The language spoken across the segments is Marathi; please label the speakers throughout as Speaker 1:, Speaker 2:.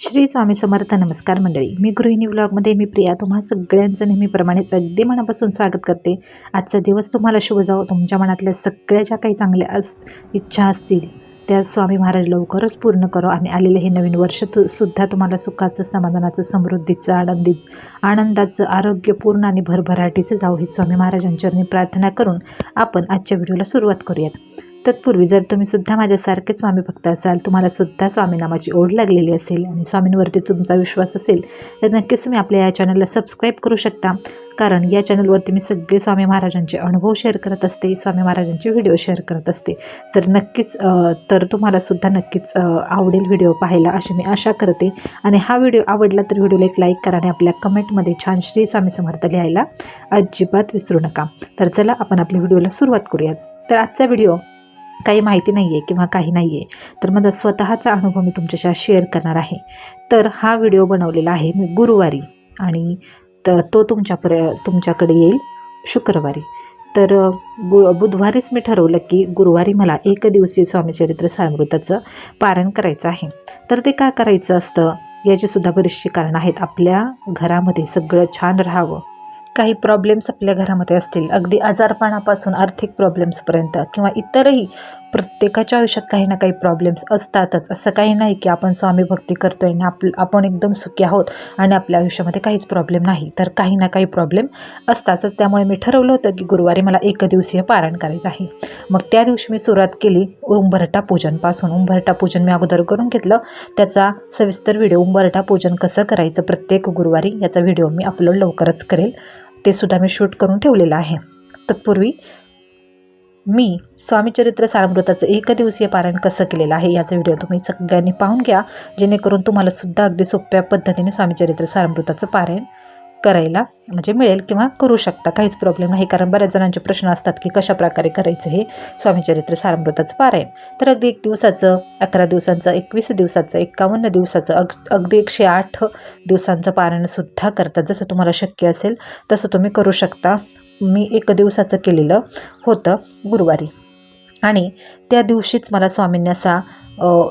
Speaker 1: श्री स्वामी समर्थ नमस्कार मंडळी. मी गृहिणी व्लॉगमध्ये मी प्रिया. तुम्हा सगळ्यांचं नेहमीप्रमाणेच अगदी मनापासून स्वागत करते. आजचा दिवस तुम्हाला शुभ जावो. तुमच्या मनातल्या सगळ्या ज्या काही चांगल्या अस इच्छा असतील त्या स्वामी महाराज लवकरच पूर्ण करो. आणि आलेलं हे नवीन वर्ष तु सुद्धा तुम्हाला सुखाचं समाधानाचं समृद्धीचं आनंदी आनंदाचं आरोग्यपूर्ण आणि भरभराटीचं जावं. ही स्वामी महाराजांचरणी प्रार्थना करून आपण आजच्या व्हिडिओला सुरुवात करूयात. तत्पूर्वी जर तुम्ही सुद्धा माझ्यासारखे स्वामी भक्त असाल तुम्हाला सुद्धा स्वामी नामाची ओढ लागलेली असेल आणि स्वामींवरती तुमचा विश्वास असेल तर नक्कीच तुम्ही आपल्या या चॅनलला सबस्क्राईब करू शकता. कारण या चॅनलवरती मी सगळे स्वामी महाराजांचे अनुभव शेअर करत असते स्वामी महाराजांचे व्हिडिओ शेअर करत असते. तर नक्कीच तर तुम्हाला सुद्धा नक्कीच आवडेल व्हिडिओ पाहायला अशी मी आशा करते. आणि हा व्हिडिओ आवडला तर व्हिडिओला एक लाईक करा आणि आपल्या कमेंटमध्ये छान श्री स्वामी समर्थ लिहायला अजिबात विसरू नका. तर चला आपण आपल्या व्हिडिओला सुरुवात करूयात. तर आजचा व्हिडिओ काही माहिती नाही आहे किंवा काही नाही आहे तर माझा स्वतःचा अनुभव मी तुमच्याशी शेअर करणार आहे. तर हा व्हिडिओ बनवलेला आहे मी गुरुवारी आणि त तो तुमच्यापर्य तुमच्याकडे येईल शुक्रवारी. तर गु बुधवारीच मी ठरवलं की गुरुवारी मला एक दिवसीय स्वामीचरित्र सारामृताचं पारण करायचं आहे. तर ते का करायचं असतं? याचीसुद्धा बरीचशी कारणं आहेत. आपल्या घरामध्ये सगळं छान राहावं. काही प्रॉब्लेम्स आपल्या घरामध्ये असतील. अगदी आजारपणापासून आर्थिक प्रॉब्लेम्सपर्यंत किंवा इतरही प्रत्येकाच्या आयुष्यात काही ना काही प्रॉब्लेम्स असतातच. असं काही नाही की आपण स्वामी भक्ती करतोय ना आप आपण एकदम सुखी आहोत आणि आपल्या आयुष्यामध्ये काहीच प्रॉब्लेम नाही. तर काही ना काही प्रॉब्लेम असतातच. त्यामुळे मी ठरवलं होतं की गुरुवारी मला एक दिवसीय पारण करायचं आहे. मग त्या दिवशी मी सुरुवात केली उंबरटा पूजनपासून उंबरटा पूजन मी अगोदर करून घेतलं. त्याचा सविस्तर व्हिडिओ उंबरटा पूजन कसं करायचं प्रत्येक गुरुवारी याचा व्हिडिओ मी अपलोड लवकरच करेल. ते सुद्धा मी शूट करून ठेवलेलं आहे. तत्पूर्वी मी स्वामीचरित्र सारामृताचं एक दिवसीय पारायण कसं केलेलं आहे याचा व्हिडिओ तुम्ही सगळ्यांनी पाहून घ्या. जेणेकरून तुम्हाला सुद्धा अगदी सोप्या पद्धतीने स्वामीचरित्र सारामृताचं पारायण करायला म्हणजे मिळेल किंवा करू शकता. काहीच प्रॉब्लेम नाही. कारण बऱ्याच जणांचे प्रश्न असतात की कशा प्रकारे करायचं हे. स्वामीचरित्र सारमृताचं पारायण. तर अगदी एक दिवसाचं अकरा दिवसांचं एकवीस दिवसाचं एकावन्न दिवसाचं अग अगदी एकशे आठ दिवसांचं पारायणसुद्धा करतात. जसं तुम्हाला शक्य असेल तसं तुम्ही करू शकता. मी एक दिवसाचं केलेलं होतं गुरुवारी. आणि त्या दिवशीच मला स्वामींनी असा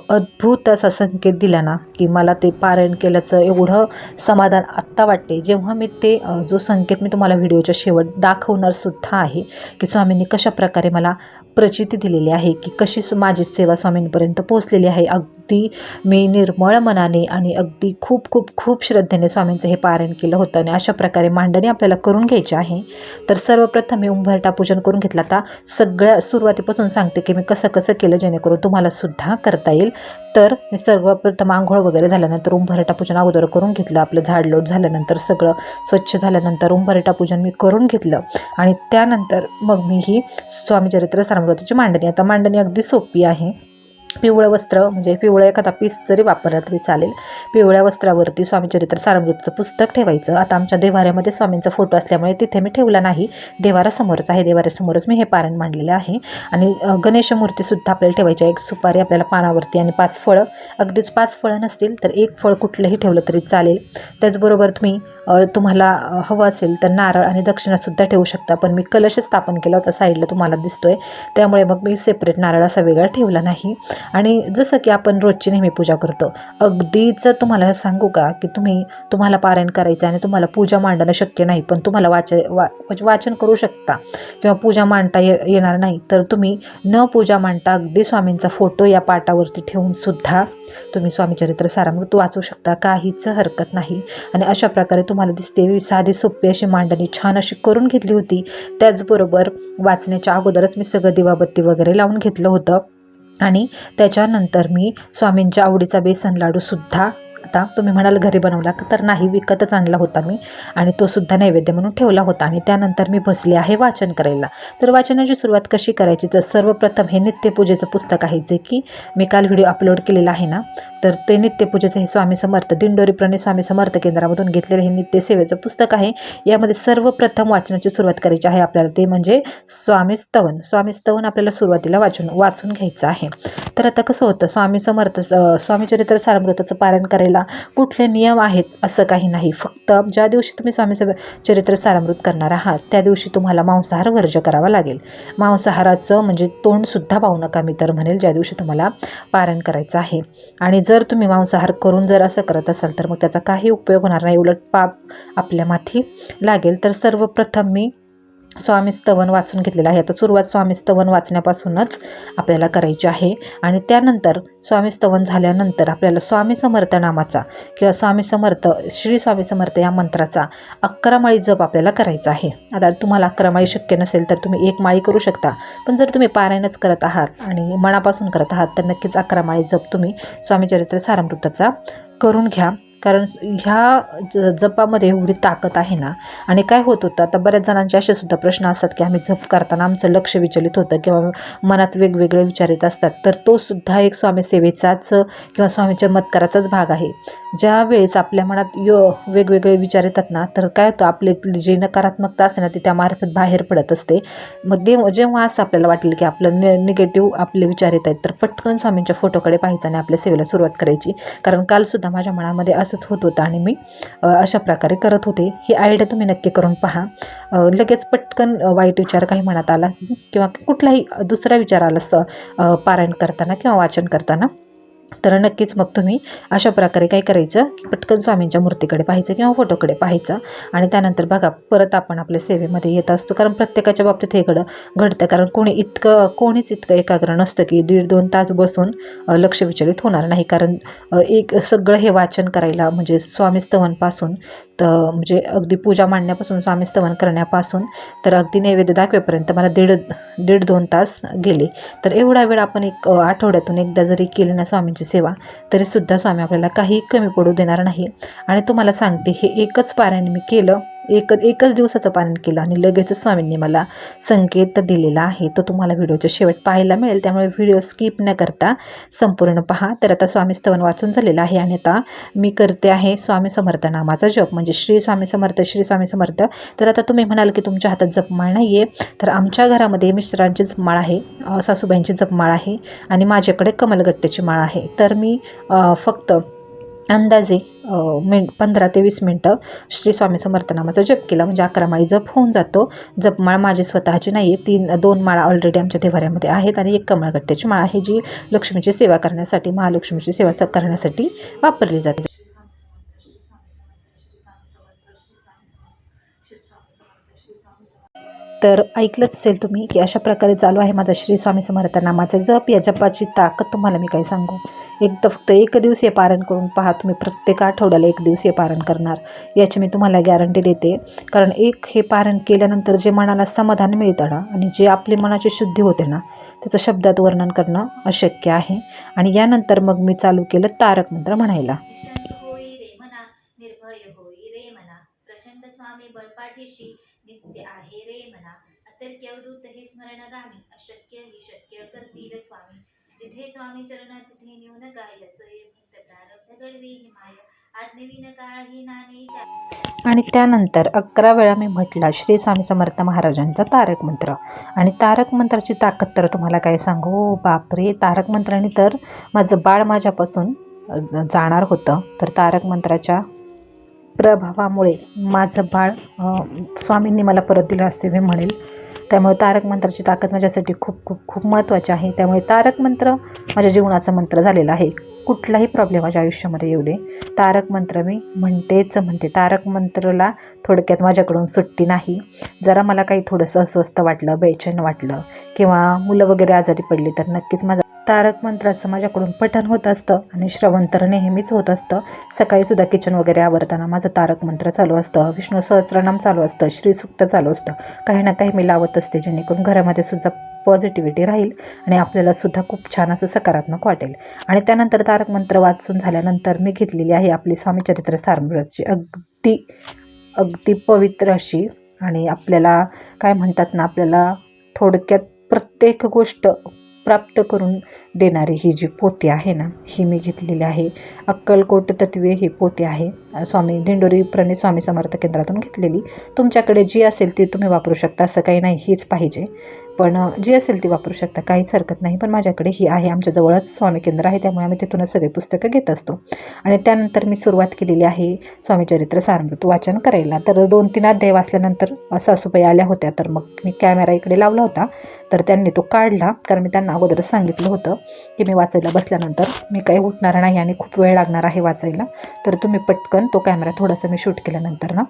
Speaker 1: अद्भुत असा संकेत दिला ना की मला ते पारायण केल्याचं एवढं समाधान आत्ता वाटते जेव्हा मी ते जो संकेत मी तुम्हाला व्हिडिओच्या शेवट दाखवणार सुद्धा आहे की स्वामींनी कशा प्रकारे मला प्रचिती दिलेली आहे की कशी सु- माझी सेवा स्वामींपर्यंत पोहोचलेली आहे. अगदी मी निर्मळ मनाने आणि अगदी खूप खूप खूप श्रद्धेने स्वामींचं हे पारायण केलं होतं आणि अशा प्रकारे मांडणी आपल्याला करून घ्यायची आहे. तर सर्वप्रथम मी उंबरटा पूजन करून घेतलं. आता सगळ्या सुरुवातीपासून सांगते की मी कसं कसं केलं जेणेकरून तुम्हाला सुद्धा करता येईल. तर मी सर्वप्रथम आंघोळ वगैरे झाल्यानंतर उंभरटा पूजन अगोदर करून घेतलं. आपलं झाड लोट झाल्यानंतर सगळं स्वच्छ झाल्यानंतर उंभरटा पूजन मी करून घेतलं. आणि त्यानंतर मग मी ही स्वामीचरित्र सारामृताची मांडणी. आता मांडणी अगदी सोपी आहे. पिवळं वस्त्र म्हणजे पिवळं एखादा पीस जरी वापरला तरी चालेल. पिवळ्या वस्त्रावरती स्वामीचरित्र सारमृतचं पुस्तक ठेवायचं. आता आमच्या देवाऱ्यामध्ये स्वामींचा फोटो असल्यामुळे तिथे मी ठेवला नाही. देवारासमोरच आहे. देवाऱ्यासमोरच मी हे पारण मांडलेलं आहे. आणि गणेश मूर्तीसुद्धा आपल्याला ठेवायची आहे एक सुपारी आपल्याला पानावरती आणि पाच फळं. अगदीच पाच फळं नसतील तर एक फळ कुठलंही ठेवलं तरी चालेल. त्याचबरोबर तुम्ही तुम्हाला हवं असेल तर नारळ आणि दक्षिणासुद्धा ठेवू शकता. पण मी कलश स्थापन केला होता. साईडला तुम्हाला दिसतोय. त्यामुळे मग मी सेपरेट नारळ असा वेगळा ठेवला नाही. आणि जसं की आपण रोजची नेहमी पूजा करतो अगदीच तुम्हाला सांगू का की तुम्ही तुम्हाला पारायण करायचं आणि तुम्हाला पूजा मांडणं शक्य नाही पण तुम्हाला वाच वा म्हणजे वाचन करू शकता किंवा पूजा मांडता ये येणार नाही तर तुम्ही न पूजा मांडता अगदी स्वामींचा फोटो या पाटावरती ठेवून सुद्धा तुम्ही स्वामीचरित्र सारामृत वाचू शकता. काहीच हरकत नाही. आणि अशा प्रकारे तुम्हाला दिसते साधी सोपी अशी मांडणी छान अशी करून घेतली होती. त्याचबरोबर वाचण्याच्या अगोदरच मी सगळं दिवाबत्ती वगैरे लावून घेतलं होतं. आणि त्याच्यानंतर मी स्वामींच्या आवडीचा बेसन लाडूसुद्धा आता तुम्ही म्हणाल घरी बनवला तर नाही विकतच आणला होता मी आणि तो सुद्धा नैवेद्य म्हणून ठेवला होता आणि त्यानंतर मी बसले आहे वाचन करायला. तर वाचनाची सुरुवात कशी करायची? तर सर्वप्रथम हे नित्यपूजेचं पुस्तक आहे जे की मी काल व्हिडिओ अपलोड केलेला आहे ना तर ते नित्यपूजेचं हे स्वामी समर्थ दिंडोरी प्रणय स्वामी समर्थ केंद्रामधून घेतलेलं हे नित्यसेवेचं पुस्तक आहे. यामध्ये सर्वप्रथम वाचनाची सुरुवात करायची आहे आपल्याला ते म्हणजे स्वामी स्तवन. स्वामी स्तवन आपल्याला सुरुवातीला वाचून वाचून घ्यायचं आहे. तर आता कसं होतं? स्वामी समर्थ स्वामीचरित्र सारमृताचं पालन करायला कुठले नियम आहेत असं काही नाही. फक्त ज्या दिवशी तुम्ही स्वामी सम चरित्र सारामृत करणार आहात त्या दिवशी तुम्हाला मांसाहार वर्ज करावा लागेल. मांसाहाराचं म्हणजे तोंडसुद्धा पाहू नका मी तर म्हणेल ज्या दिवशी तुम्हाला पारण करायचं आहे. आणि जर तुम्ही मांसाहार करून जर असं करत असाल तर मग त्याचा काही उपयोग होणार नाही. उलट पाप आपल्या माथी लागेल. तर सर्वप्रथम मी स्वामी स्तवन वाचून घेतलेलं आहे. आता सुरुवात स्वामी स्तवन वाचण्यापासूनच आपल्याला करायची आहे. आणि त्यानंतर स्वामी स्तवन झाल्यानंतर आपल्याला स्वामी समर्थ नामाचा किंवा स्वामी समर्थ श्री स्वामी समर्थ या मंत्राचा अकरा माळी जप आपल्याला करायचा आहे. आता तुम्हाला अकरा माळी शक्य नसेल तर तुम्ही एक माळी करू शकता. पण जर तुम्ही पारायणच करत आहात आणि मनापासून करत आहात तर नक्कीच अकरा माळी जप तुम्ही स्वामीचरित्र सारामृताचा करून घ्या. कारण ह्या ज जपामध्ये एवढी ताकद आहे ना. आणि काय होत होतं आता बऱ्याच जणांचे असे सुद्धा प्रश्न असतात की आम्ही जप करताना आमचं लक्ष विचलित होतं किंवा मनात वेगवेगळे विचार येत असतात. तर तो सुद्धा एक स्वामी सेवेचाच किंवा स्वामी चमत्काराचाच भाग आहे. ज्या वेळेस आपल्या मनात यो वेगवेगळे विचार येतात ना तर काय होतं आपले जी नकारात्मकता असते ना ती त्यामार्फत बाहेर पडत असते. मग दे जेव्हा असं आपल्याला वाटेल की आपलं ने निगेटिव्ह आपले विचार येत आहेत तर पटकन स्वामींच्या फोटोकडे पाहायचं आणि आपल्या सेवेला सुरुवात करायची. कारण कालसुद्धा माझ्या मनामध्ये असं असंच होत होतं आणि मी अशा प्रकारे करत होते. ही आयडिया तुम्ही नक्की करून पहा. लगेच पटकन वाईट विचार काही मनात आला किंवा कुठलाही दुसरा विचार आला स पारायण करताना किंवा वाचन करताना तर नक्कीच मग तुम्ही अशा प्रकारे काय करायचं की पटकन स्वामींच्या मूर्तीकडे पाहायचं किंवा फोटोकडे पाहायचं. आणि त्यानंतर बघा परत आपण आपल्या सेवेमध्ये येत असतो. कारण प्रत्येकाच्या बाबतीत हे घडं घडतं. कारण कोणी इतकं कोणीच इतकं एकाग्र नसतं की दीड दोन तास बसून लक्ष विचलित होणार नाही. कारण एक सगळं हे वाचन करायला म्हणजे स्वामी स्तवनपासून तर म्हणजे अगदी पूजा मांडण्यापासून स्वामी स्तवन करण्यापासून तर अगदी नैवेद्य दाखवेपर्यंत मला दीड दीड दोन तास गेले. तर एवढा वेळ आपण एक आठवड्यातून एकदा जरी केली ना स्वामींची सेवा तरीसुद्धा स्वामी आपल्याला काही कमी पडू देणार नाही. आणि तुम्हाला सांगते हे एकच पारायण मी केलं. एक एकच दिवसाचं पालन केलं आणि लगेचच स्वामींनी मला संकेत दिलेला आहे. तो तुम्हाला व्हिडिओच्या शेवट पाहायला मिळेल. त्यामुळे व्हिडिओ स्किप न करता संपूर्ण पहा. तर आता स्वामी स्तवन वाचून झालेलं आहे आणि आता मी करते आहे स्वामी समर्थ नामाचा जप. म्हणजे श्री स्वामी समर्थ श्री स्वामी समर्थ. तर आता तुम्ही म्हणाल की तुमच्या हातात जपमाळ नाही आहे तर आमच्या घरामध्ये मिस्टरांची जपमाळ आहे. सासूबाईंची जपमाळ आहे. आणि माझ्याकडे कमलगट्ट्याची माळ आहे. तर मी फक्त अंदाजे मिन पंधरा ते वीस मिनटं श्री स्वामी समर्थनामाचा जप केला. म्हणजे अकरा माळी जप होऊन जातो. जपमाळ माझी स्वतःची नाही आहे. तीन दोन माळा ऑलरेडी आमच्या देवाऱ्यामध्ये आहेत आणि एक कमळगट्ट्याची माळा आहे जी लक्ष्मीची सेवा करण्यासाठी महालक्ष्मीची सेवा स- करण्यासाठी वापरली जाते. तर ऐकलंच असेल तुम्ही की अशा प्रकारे चालू आहे माझा श्री स्वामी समर्थ नामाचा जप. या जपाची ताकद तुम्हाला मी काय सांगू? एकदा फक्त एक दिवसीय पारण करून पहा. तुम्ही प्रत्येक आठवड्याला एक दिवसीय पारण करणार. याची मी तुम्हाला गॅरंटी देते. कारण एक हे पारण केल्यानंतर जे मनाला समाधान मिळतं ना आणि जे आपली मनाची शुद्धी होते ना त्याचं शब्दात वर्णन करणं अशक्य आहे. आणि यानंतर मग मी चालू केलं तारक मंत्र म्हणायला.
Speaker 2: अवधूत हे अशक्य ही शक्य करतील स्वामी. जिथे स्वामी चरण तिथे न्यून गाय सोय प्रारब्ध घडवी हि माय. आज्ञविन काळ ही नाने
Speaker 1: आणि त्यानंतर अकरा वेळा मी म्हटलं श्री स्वामी समर्थ महाराजांचा तारक मंत्र. आणि तारक मंत्राची ताकद तर तुम्हाला काय सांगू? बापरे! तारक मंत्राने तर माझं बाळ माझ्यापासून जाणार होतं. तर तारक मंत्राच्या प्रभावामुळे माझं बाळ स्वामींनी मला परत दिलं असते मी म्हणेल. त्यामुळे तारक मंत्राची ताकद माझ्यासाठी खूप खूप खूप महत्त्वाची आहे. त्यामुळे तारक मंत्र माझ्या जीवनाचा मंत्र झालेला आहे. कुठलाही प्रॉब्लेम माझ्या आयुष्यामध्ये येऊ दे. तारक मंत्र मी म्हणतेच म्हणते. तारक मंत्रला थोडक्यात माझ्याकडून सुट्टी नाही. जरा मला काही थोडंसं अस्वस्थ वाटलं बेचैन वाटलं किंवा मुलं वगैरे आजारी पडली तर नक्कीच माझं तारक मंत्राचं माझ्याकडून पठण होत असतं आणि श्रवण तर नेहमीच होत असतं. सकाळीसुद्धा किचन वगैरे आवरताना माझं तारक मंत्र चालू असतं. विष्णू सहस्रनाम चालू असतं. श्रीसुक्त चालू असतं. काही ना काही मी लावत असते जेणेकरून घरामध्ये सुद्धा पॉझिटिव्हिटी राहील आणि आपल्याला सुद्धा खूप छान असं सकारात्मक वाटेल. आणि त्यानंतर तारक मंत्र वाचून झाल्यानंतर मी घेतलेली आहे आपली स्वामीचरित्र सारमृतची. अगदी अगदी पवित्र अशी आणि आपल्याला काय म्हणतात ना आपल्याला थोडक्यात प्रत्येक गोष्ट प्राप्त करून देणारी ही जी पोती आहे ना ही मी घेतलेली आहे. अक्कलकोट तत्वे ही पोती आहे. स्वामी दिंडोरी प्रणित स्वामी समर्थ केंद्रातून घेतलेली. तुमच्याकडे जी असेल ती तुम्ही वापरू शकता असं काही नाही हीच पाहिजे. पण जी असेल ती वापरू शकता. काहीच हरकत नाही. पण माझ्याकडे ही आहे. आमच्या जवळच स्वामी केंद्र आहे. त्यामुळे आम्ही तिथूनच सगळे पुस्तकं घेत असतो. आणि त्यानंतर मी सुरुवात केलेली आहे स्वामीचरित्र सारमृत वाचन करायला. तर दोन तीन अध्याय वाचल्यानंतर सासूबाई आल्या होत्या. तर मग मी कॅमेरा इकडे लावला होता. तर त्यांनी तो काढला. कारण मी त्यांना अगोदरच सांगितलं होतं की मी वाचायला बसल्यानंतर मी काही उठणार नाही आणि खूप वेळ लागणार आहे वाचायला. तर तुम्ही पटकन तो कॅमेरा थोडासा मी शूट केल्यानंतर ना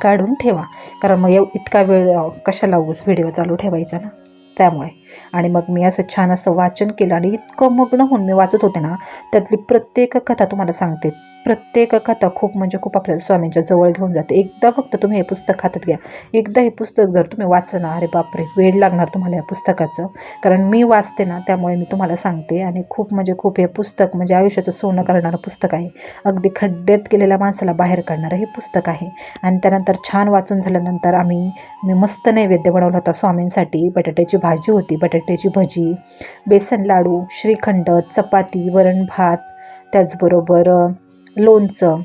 Speaker 1: काढून ठेवा. कारण मग एव इतका वेळ कशाला उगाच व्हिडिओ चालू ठेवायचा ना? त्यामुळे. आणि मग मी असं छान असं वाचन केलं आणि इतकं मग्न होऊन मी वाचत होते ना त्यातली प्रत्येक कथा तुम्हाला सांगते. प्रत्येक कथा खूप म्हणजे खूप आपल्याला स्वामींच्या जवळ घेऊन जाते. एकदा फक्त तुम्ही हे पुस्तक हातात घ्या. एकदा हे पुस्तक जर तुम्ही वाचलं ना अरे बापरे वेळ लागणार तुम्हाला या पुस्तकाचं. कारण मी वाचते ना त्यामुळे मी तुम्हाला सांगते. आणि खूप म्हणजे खूप हे पुस्तक म्हणजे आयुष्याचं सोनं करणारं पुस्तक आहे. अगदी खड्ड्यात गेलेल्या माणसाला बाहेर काढणारं हे पुस्तक आहे. आणि त्यानंतर छान वाचून झाल्यानंतर आम्ही मी मस्त नैवेद्य बनवला होता स्वामींसाठी. बटाट्याची भाजी होती बटाट्याची भजी बेसन लाडू श्रीखंड चपाती वरण भात त्याचबरोबर लोणचं.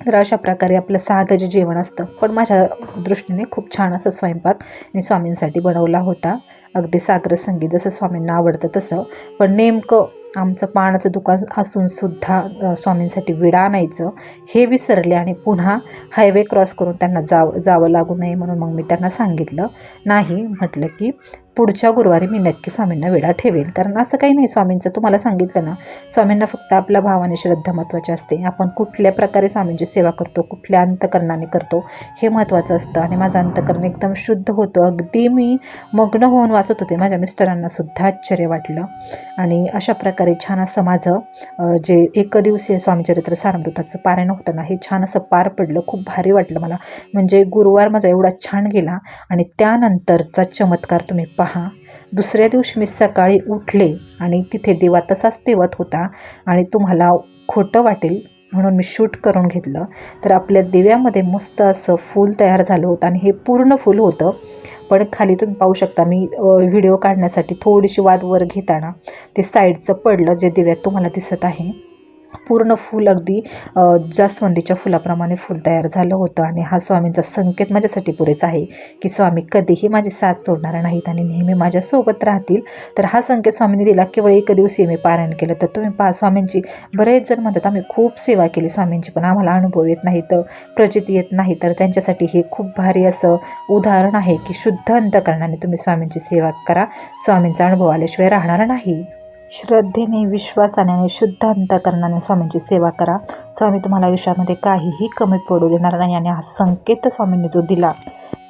Speaker 1: तर अशा प्रकारे आपलं साधं जे जेवण असतं. पण माझ्या दृष्टीने खूप छान असं स्वयंपाक मी स्वामींसाठी बनवला होता. अगदी सागर संगीत जसं स्वामींना आवडतं तसं. पण नेमकं आमचं पानाचं दुकान असूनसुद्धा स्वामींसाठी विडा आणायचं हे विसरले आणि पुन्हा हायवे क्रॉस करून त्यांना जाव जावं लागू नये म्हणून मग मी त्यांना सांगितलं. नाही म्हटलं की पुढच्या गुरुवारी मी नक्की स्वामींना वेळा ठेवेल कारण असं काही नाही स्वामींचं तुम्हाला सांगितलं ना स्वामींना फक्त आपला भाव आणि श्रद्धा महत्त्वाची असते. आपण कुठल्या प्रकारे स्वामींची सेवा करतो कुठल्या अंतकरणाने करतो हे महत्त्वाचं असतं. आणि माझं अंतकरण एकदम शुद्ध होतं. अगदी मी मग्न होऊन वाचत होते. माझ्या मिस्टरांना सुद्धा आश्चर्य वाटलं. आणि अशा प्रकारे छान असं माझं जे एक दिवसीय स्वामीचरित्र सारमृताचं पारायण होतं ना हे छान असं पार पडलं. खूप भारी वाटलं मला. म्हणजे गुरुवार माझा एवढा छान गेला. आणि त्यानंतरचा चमत्कार तुम्ही पहा. दुसऱ्या दिवशी मी सकाळी उठले आणि तिथे दिवा तसाच तेवत होता आणि तुम्हाला खोटं वाटेल म्हणून मी शूट करून घेतलं. तर आपल्या दिव्यामध्ये मस्त असं फूल तयार झालं होतं आणि हे पूर्ण फूल होतं. पण खाली तुम्ही पाहू शकता मी व्हिडिओ काढण्यासाठी थोडीशी वाद वर घेताना ते साईडचं पडलं जे दिव्यात तुम्हाला दिसत आहे. पूर्ण फूल अगदी जास्वंदीच्या फुलाप्रमाणे फूल तयार झालं होतं आणि हा स्वामींचा संकेत माझ्यासाठी पुरेच आहे की स्वामी कधीही माझी साथ सोडणार नाहीत आणि नेहमी माझ्यासोबत राहतील. तर हा संकेत स्वामींनी दिला. केवळ एक दिवशी मी पारायण केलं. तर तुम्ही पा स्वामींची बरेच जण म्हणतात आम्ही खूप सेवा केली स्वामींची पण आम्हाला अनुभव येत नाही तर प्रचित येत नाही. तर त्यांच्यासाठी हे खूप भारी असं उदाहरण आहे की शुद्ध अंतकरणाने तुम्ही स्वामींची सेवा करा. स्वामींचा अनुभव आल्याशिवाय राहणार नाही. श्रद्धेने विश्वासाने आणि शुद्ध अंतकरणाने स्वामींची सेवा करा. स्वामी तुम्हाला आयुष्यामध्ये काहीही कमी पडू देणार नाही आणि हा संकेत स्वामींनी जो दिला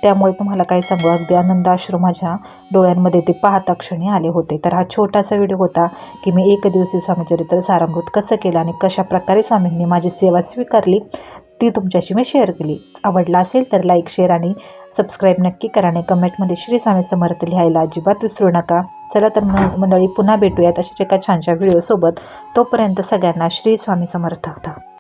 Speaker 1: त्यामुळे तुम्हाला काही सांगू अगदी आनंद अश्रू माझ्या डोळ्यांमध्ये ते पाहता क्षणी आले होते. तर हा छोटासा व्हिडिओ होता की मी एक दिवशी स्वामीचरित्र सारामृत कसं केलं आणि कशा प्रकारे स्वामींनी माझी सेवा स्वीकारली ती तुमच्याशी मी शेअर केली. आवडला असेल तर लाईक शेअर आणि सबस्क्राईब नक्की करा आणि कमेंटमध्ये श्री स्वामी समर्थ लिहायला अजिबात विसरू नका. चला तर म- मंडळी पुन्हा भेटूयात अशाच एका छानशा व्हिडिओसोबत तोपर्यंत सगळ्यांना श्री स्वामी समर्थ.